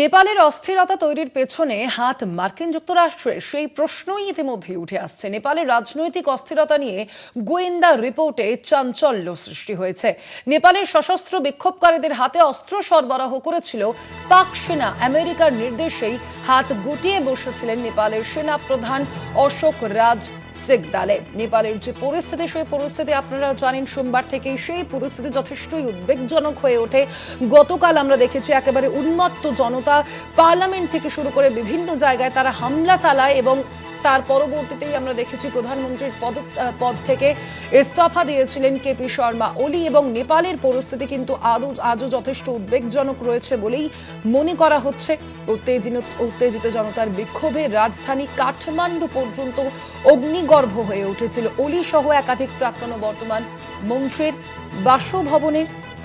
নেপালের অস্থিরতা তৈরির পেছনে হাত মার্কিন যুক্তরাষ্ট্রের সেই প্রশ্নই ইতিমধ্যেই উঠে আসছে। নেপালের রাজনৈতিক অস্থিরতা নিয়ে গোয়েন্দা রিপোর্টে চাঞ্চল্য সৃষ্টি হয়েছে। নেপালের সশস্ত্র বিক্ষোভকারীদের হাতে অস্ত্র সরবরাহ করেছিল পাক সেনা। আমেরিকার নির্দেশেই হাত গুটিয়ে বসেছিলেন নেপালের সেনা প্রধান অশোক রাজ সিকদালে নেপালের যে পরিস্থিতি, সেই পরিস্থিতি আপনারা জানেন, সোমবার থেকেই সেই পরিস্থিতি যথেষ্টই উদ্বেগজনক হয়ে ওঠে। গতকাল আমরা দেখেছি একেবারে উন্মত্ত জনতা, পার্লামেন্ট থেকে শুরু করে বিভিন্ন জায়গায় তারা হামলা চালায় এবং তার পরবর্তীতেই আমরা দেখেছি প্রধানমন্ত্রীর পদ পদ থেকে ইস্তফা দিয়েছিলেন কেপি শর্মা। ওলি এবং নেপালের পরিস্থিতি কিন্তু আদৌ আজও যথেষ্ট উদ্বেগজনক রয়েছে বলেই মনে করা হচ্ছে। উত্তেজিত উত্তেজিত জনতার বিক্ষোভে রাজধানী কাঠমান্ডু পর্যন্ত অগ্নিগর্ভ হয়ে উঠেছিল। ওলি সহ একাধিক প্রাক্তন বর্তমান মন্ত্রীর বাসভবনে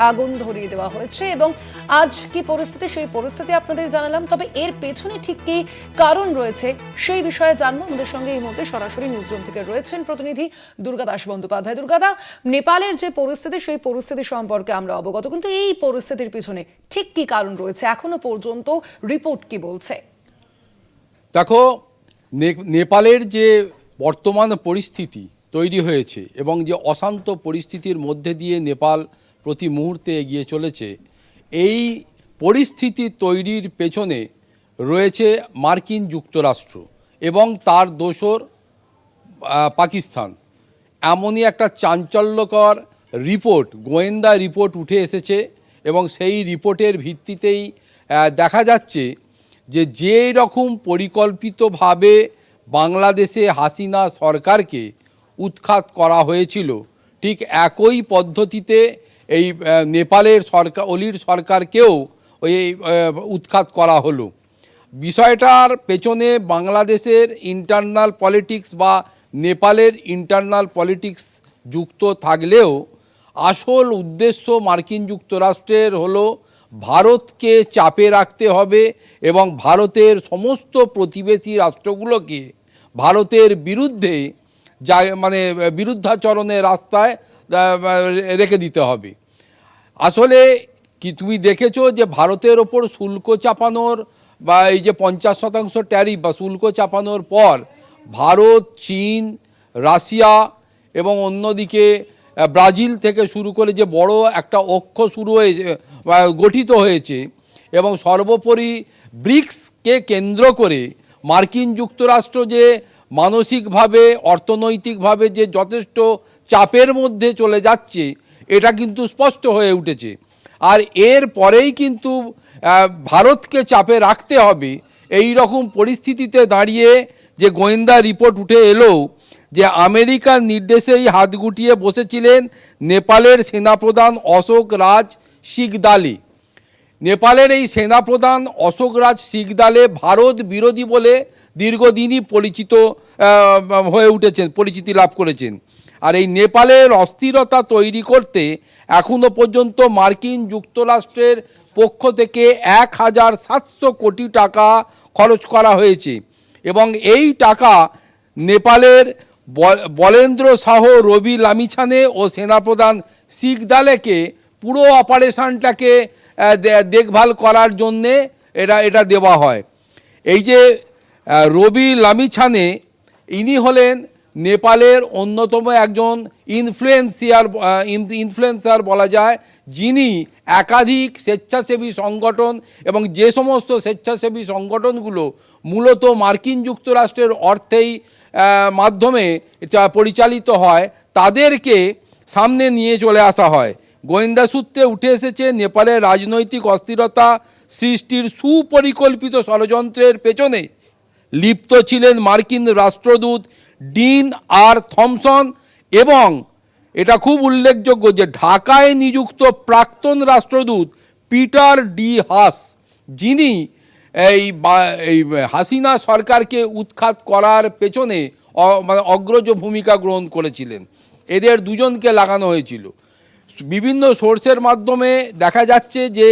আগুন ধরিয়ে দেওয়া হয়েছে এবং আজ কি পরিস্থিতি, সেই পরিস্থিতি আপনাদের জানালাম। তবে এর পেছনে ঠিক কি কারণ রয়েছে সেই বিষয়ে জানব। আমাদের সঙ্গে এই মুহূর্তে সরাসরি নিউজরুম থেকে রয়েছেন প্রতিনিধি দুর্গা দাস বন্দ্যোপাধ্যায়। দুর্গাদা নেপালের যে পরিস্থিতি, সেই পরিস্থিতি সম্পর্কে আমরা অবগত। কিন্তু এই পরিস্থিতির পিছনে ঠিক কি কারণ রয়েছে? এখনও পর্যন্ত রিপোর্ট কি বলছে? দেখো নেপালের যে বর্তমান পরিস্থিতি তৈরি হয়েছে এবং যে অশান্ত পরিস্থিতির মধ্যে দিয়ে নেপাল প্রতি মুহূর্তে এগিয়ে চলেছে। এই পরিস্থিতি তৈরির পেছনে রয়েছে মার্কিন যুক্তরাষ্ট্র এবং তার দোসর পাকিস্তান। এমনই একটা চাঞ্চল্যকর রিপোর্ট, গোয়েন্দা রিপোর্ট উঠে এসেছে এবং সেই রিপোর্টের ভিত্তিতেই দেখা যাচ্ছে যে যে রকম পরিকল্পিতভাবে বাংলাদেশে হাসিনা সরকারকে উৎখাত করা হয়েছিল, ঠিক একই পদ্ধতিতে এই নেপালের সরকার, অলির সরকারকেও ওই উৎখাত করা হলো। বিষয়টার পেছনে বাংলাদেশের ইন্টারনাল পলিটিক্স বা নেপালের ইন্টারনাল পলিটিক্স যুক্ত থাকলেও আসল উদ্দেশ্য মার্কিন যুক্তরাষ্ট্রের হলো ভারতকে চাপে রাখতে হবে এবং ভারতের সমস্ত প্রতিবেশী রাষ্ট্রগুলোকে ভারতের বিরুদ্ধে যা মানে বিরুদ্ধাচরণের রাস্তায় রেখে দিতে হবে। আসলে কি তুমি দেখেছ যে ভারতের ওপর শুল্ক চাপানোর বা এই যে পঞ্চাশ শতাংশ ট্যারিফ বা শুল্ক চাপানোর পর ভারত, চীন, রাশিয়া এবং অন্যদিকে ব্রাজিল থেকে শুরু করে যে বড় একটা অক্ষ শুরু হয়েছে গঠিত হয়েছে এবং সর্বোপরি ব্রিক্সকে কেন্দ্র করে মার্কিন যুক্তরাষ্ট্র যে মানসিকভাবে, অর্থনৈতিকভাবে যে যথেষ্ট চাপের মধ্যে চলে যাচ্ছে এটা কিন্তু স্পষ্ট হয়ে উঠেছে। আর এর পরেই কিন্তু ভারতকে চাপে রাখতে হবে এই রকম পরিস্থিতিতে দাঁড়িয়ে যে গোয়েন্দা রিপোর্ট উঠে এলো যে আমেরিকার নির্দেশেই হাত গুটিয়ে বসেছিলেন নেপালের সেনাপ্রধান অশোক রাজ শিখদালি নেপালের এই সেনাপ্রধান অশোক রাজ শিখদালে ভারত বিরোধী বলে দীর্ঘদিনই পরিচিত হয়ে উঠেছেন, পরিচিতি লাভ করেছেন। আর এই নেপালের অস্থিরতা তৈরি করতে এখনও পর্যন্ত মার্কিন যুক্তরাষ্ট্রের পক্ষ থেকে এক হাজার সাতশো কোটি টাকা খরচ করা হয়েছে। এবং এই টাকা নেপালের বলেন্দ্র শাহ রবি লামিছানে ও সেনাপ্রধান শিখদালেকে পুরো অপারেশনটাকে দেখভাল করার জন্যে এটা এটা দেওয়া হয়। এই যে রবি লামিছানে ইনি হলেন নেপালের অন্যতম একজন ইনফ্লুয়েন্সিয়ার ইনফ্লুয়েন্সার বলা যায়, যিনি একাধিক স্বেচ্ছাসেবী সংগঠন এবং যে সমস্ত স্বেচ্ছাসেবী সংগঠনগুলো মূলত মার্কিন যুক্তরাষ্ট্রের অর্থেই মাধ্যমে পরিচালিত হয়, তাদেরকে সামনে নিয়ে চলে আসা হয়। গোয়েন্দা সূত্রে উঠে এসেছে, নেপালের রাজনৈতিক অস্থিরতা সৃষ্টির সুপরিকল্পিত ষড়যন্ত্রের পেছনে লিপ্ত ছিলেন মার্কিন রাষ্ট্রদূত ডিন আর থমসন এবং এটা খুব উল্লেখযোগ্য যে ঢাকায় নিযুক্ত প্রাক্তন রাষ্ট্রদূত পিটার ডি হাস, যিনি এই এই হাসিনা সরকারকে উৎখাত করার পেছনে মানে অগ্রজ ভূমিকা গ্রহণ করেছিলেন। এদের দুজনকে লাগানো হয়েছিল। বিভিন্ন সোর্সের মাধ্যমে দেখা যাচ্ছে যে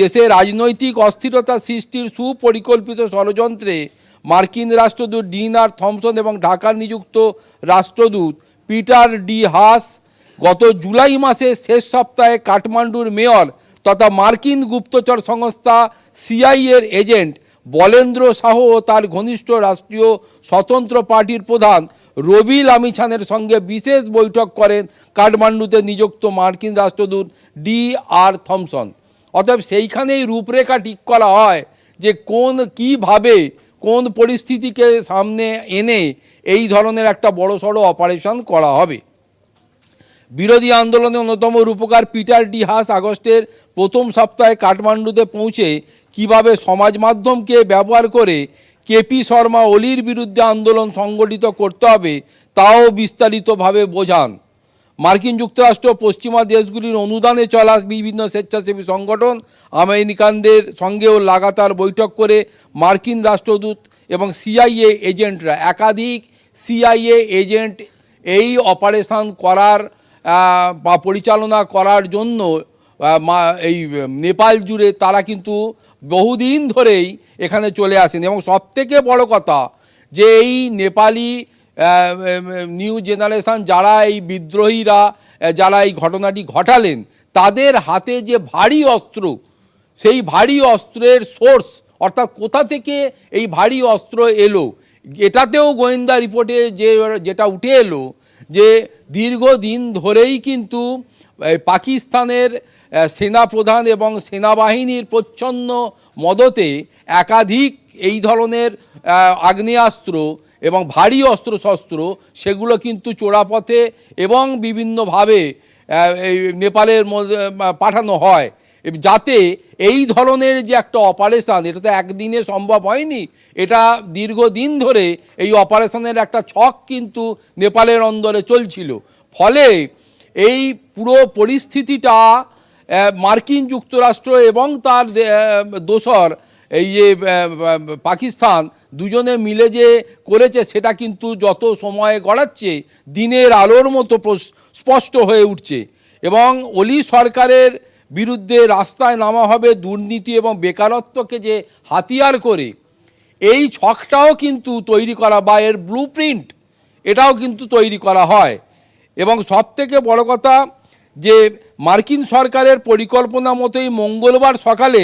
দেশে রাজনৈতিক অস্থিরতা সৃষ্টির সুপরিকল্পিত ষড়যন্ত্রে মার্কিন রাষ্ট্রদূত ডিন আর থমসন এবং ঢাকার নিযুক্ত রাষ্ট্রদূত পিটার ডি হাস গত জুলাই মাসে শেষ সপ্তাহে কাঠমান্ডুর মেয়র তথা মার্কিন গুপ্তচর সংস্থা সিআইএর এজেন্ট বলেন্দ্র শাহ ও তার ঘনিষ্ঠ রাষ্ট্রীয় স্বতন্ত্র পার্টির প্রধান রবিল আমিছানের সঙ্গে বিশেষ বৈঠক করেন কাঠমান্ডুতে নিযুক্ত মার্কিন রাষ্ট্রদূত ডি আর থমসন। অতএব সেইখানেই রূপরেখা ঠিক করা হয় যে কোন কীভাবে কোন পরিস্থিতিকে সামনে এনে এই ধরনের একটা বড়সড় অপারেশন করা হবে। বিরোধী আন্দোলনে অন্যতম রূপকার পিটার ডি হাস আগস্টের প্রথম সপ্তাহে কাঠমান্ডুতে পৌঁছে কীভাবে সমাজ মাধ্যমকে ব্যবহার করে কেপি শর্মা ওলির বিরুদ্ধে আন্দোলন সংগঠিত করতে হবে, তাও বিস্তারিতভাবে বোঝান। যুক্তরাষ্ট্র পশ্চিমা দেশগুলির অনুদানে চলা বিভিন্ন স্বেচ্ছাসেবী সংগঠন, আমেরিকানদের সঙ্গেও লাগাতার বৈঠক করে মার্কিন রাষ্ট্রদূত এবং সিআইএ এজেন্টরা। একাধিক সিআইএ এজেন্ট এই অপারেশন করার বা পরিচালনা করার জন্য এই, নেপাল জুড়ে তারা কিন্তু বহুদিন ধরেই এখানে চলে আসেন। এবং সবথেকে বড় কথা যে এই নেপালি নিউ জেনারেশন যারা এই বিদ্রোহীরা যারা এই ঘটনাটি ঘটালেন, তাদের হাতে যে ভারী অস্ত্র, সেই ভারী অস্ত্রের সোর্স, অর্থাৎ কোথা থেকে এই ভারী অস্ত্র এলো, এটাতেও গোয়েন্দা রিপোর্টে যে, যেটা উঠে এলো, যে দীর্ঘদিন ধরেই কিন্তু পাকিস্তানের সেনাপ্রধান এবং সেনাবাহিনীর প্রচ্ছন্ন মদতে একাধিক এই ধরনের আগ্নেয়াস্ত্র এবং ভারী অস্ত্রশস্ত্র, সেগুলো কিন্তু চোরাপথে এবং বিভিন্নভাবে এই নেপালের মধ্যে পাঠানো হয়। যাতে এই ধরনের যে একটা অপারেশান, এটা তো একদিনে সম্ভব হয়নি, এটা দীর্ঘদিন ধরে এই অপারেশানের একটা ছক কিন্তু নেপালের অন্দরে চলছিল। ফলে এই পুরো পরিস্থিতিটা মার্কিন যুক্তরাষ্ট্র এবং তার দোসর, এই যে পাকিস্তান দুজনে মিলে যে করেছে, সেটা কিন্তু যত সময় গড়াচ্ছে, দিনের আলোর মতো স্পষ্ট হয়ে উঠছে। এবং অলি সরকারের বিরুদ্ধে রাস্তায় নামা হবে দুর্নীতি এবং বেকারত্বকে যে হাতিয়ার করে, এই ছকটাও কিন্তু তৈরি করা বা এর ব্লু এটাও কিন্তু তৈরি করা হয়। এবং সব থেকে বড় কথা যে মার্কিন সরকারের পরিকল্পনা মতোই মঙ্গলবার সকালে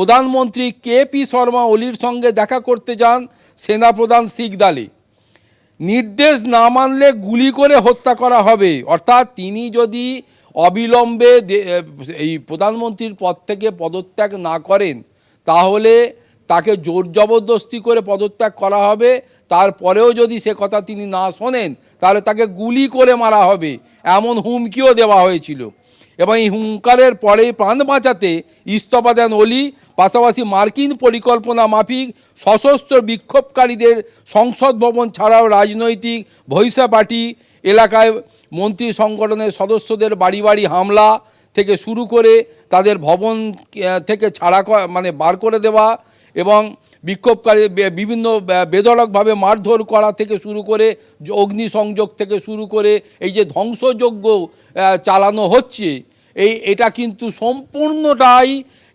প্রধানমন্ত্রী কে পি শর্মা ওলির সঙ্গে দেখা করতে যান সেনাপ্রধান সিকদালি। নির্দেশ না মানলে গুলি করে হত্যা করা হবে। অর্থাৎ তিনি যদি অবিলম্বে এই প্রধানমন্ত্রীর পদ থেকে পদত্যাগ না করেন, তাহলে তাকে জোর জবরদস্তি করে পদত্যাগ করা হবে। তারপরেও যদি সে কথা তিনি না শোনেন, তাহলে তাকে গুলি করে মারা হবে। এমন হুমকিও দেওয়া হয়েছিল। এবং এই হুঙ্কারের পরে প্রাণ বাঁচাতে ইস্তফা দেন অলি পাশাপাশি মার্কিন পরিকল্পনা মাফিক সশস্ত্র বিক্ষোভকারীদের সংসদ ভবন ছাড়াও রাজনৈতিক ভৈসা পার্টি এলাকায় মন্ত্রী সংগঠনের সদস্যদের বাড়ি বাড়ি হামলা থেকে শুরু করে তাদের ভবন থেকে ছাড়া মানে বার করে দেওয়া এবং বিক্ষোভকারী বিভিন্ন বেধড়কভাবে মারধর করা থেকে শুরু করে অগ্নিসংযোগ থেকে শুরু করে এই যে ধ্বংসযজ্ঞ আহ, চালানো হচ্ছে এই, এটা কিন্তু সম্পূর্ণটাই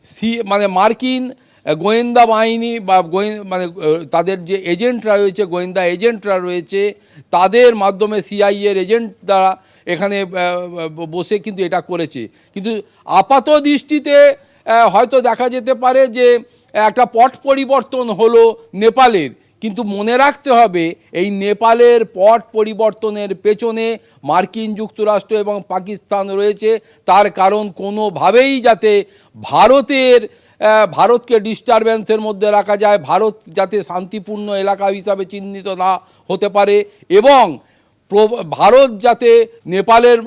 সি মানে মার্কিন গোয়েন্দা বাহিনী বা মানে তাদের যে এজেন্টরা রয়েছে, গোয়েন্দা এজেন্টরা রয়েছে, তাদের মাধ্যমে সিআইএর এজেন্ট দ্বারা এখানে বসে কিন্তু এটা করেছে। কিন্তু আপাত দৃষ্টিতে হয়তো দেখা যেতে পারে যে একটা পট পরিবর্তন হলো নেপালের। কিন্তু মনে রাখতে হবে, এই নেপালের পট পরিবর্তনের পেছনে মার্কিন যুক্তরাষ্ট্র এবং পাকিস্তান রয়েছে। তার কারণ কোনোভাবেই যাতে ভারতের ভারতকে ডিস্টারবেন্সের মধ্যে রাখা যায়, ভারত যাতে শান্তিপূর্ণ এলাকা হিসাবে চিহ্নিত না হতে পারে এবং ভারত যাতে নেপালের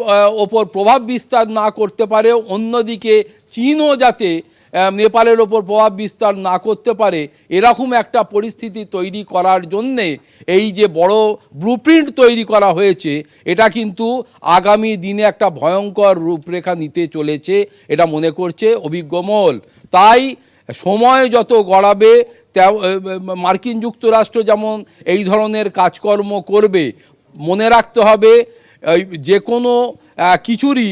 ওপর প্রভাব বিস্তার না করতে পারে, অন্যদিকে চীনও যাতে নেপালের ওপর প্রভাব বিস্তার না করতে পারে এরকম একটা পরিস্থিতি তৈরি করার জন্যে এই যে বড় ব্লুপ্রিন্ট তৈরি করা হয়েছে, এটা কিন্তু আগামী দিনে একটা ভয়ঙ্কর রূপরেখা নিতে চলেছে, এটা মনে করছে অভিজ্ঞ মহল। তাই সময় যত গড়াবে মার্কিন যুক্তরাষ্ট্র যেমন এই ধরনের কাজকর্ম করবে, মনে রাখতে হবে যে কোনো কিছুরই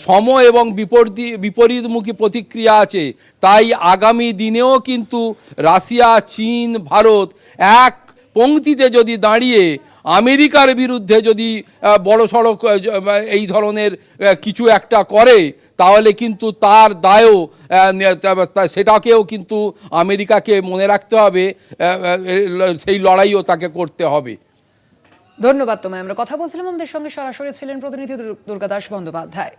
সম এবং বিপরীত বিপরীতমুখী প্রতিক্রিয়া আছে। তাই আগামী দিনেও কিন্তু রাশিয়া, চীন, ভারত এক পংক্তিতে যদি দাঁড়িয়ে, আমেরিকার বিরুদ্ধে যদি বড় সড়ক এই ধরনের কিছু একটা করে, তাহলে কিন্তু তার দায়ও সেটাকেও কিন্তু আমেরিকাকে মনে রাখতে হবে সেই লড়াইও তাকে করতে হবে। ধন্যবাদ তোমায়। আমরা কথা বলছিলাম আমাদের সঙ্গে সরাসরি ছিলেন প্রতিনিধি দুর- দুর্গাদাস বন্দ্যোপাধ্যায়।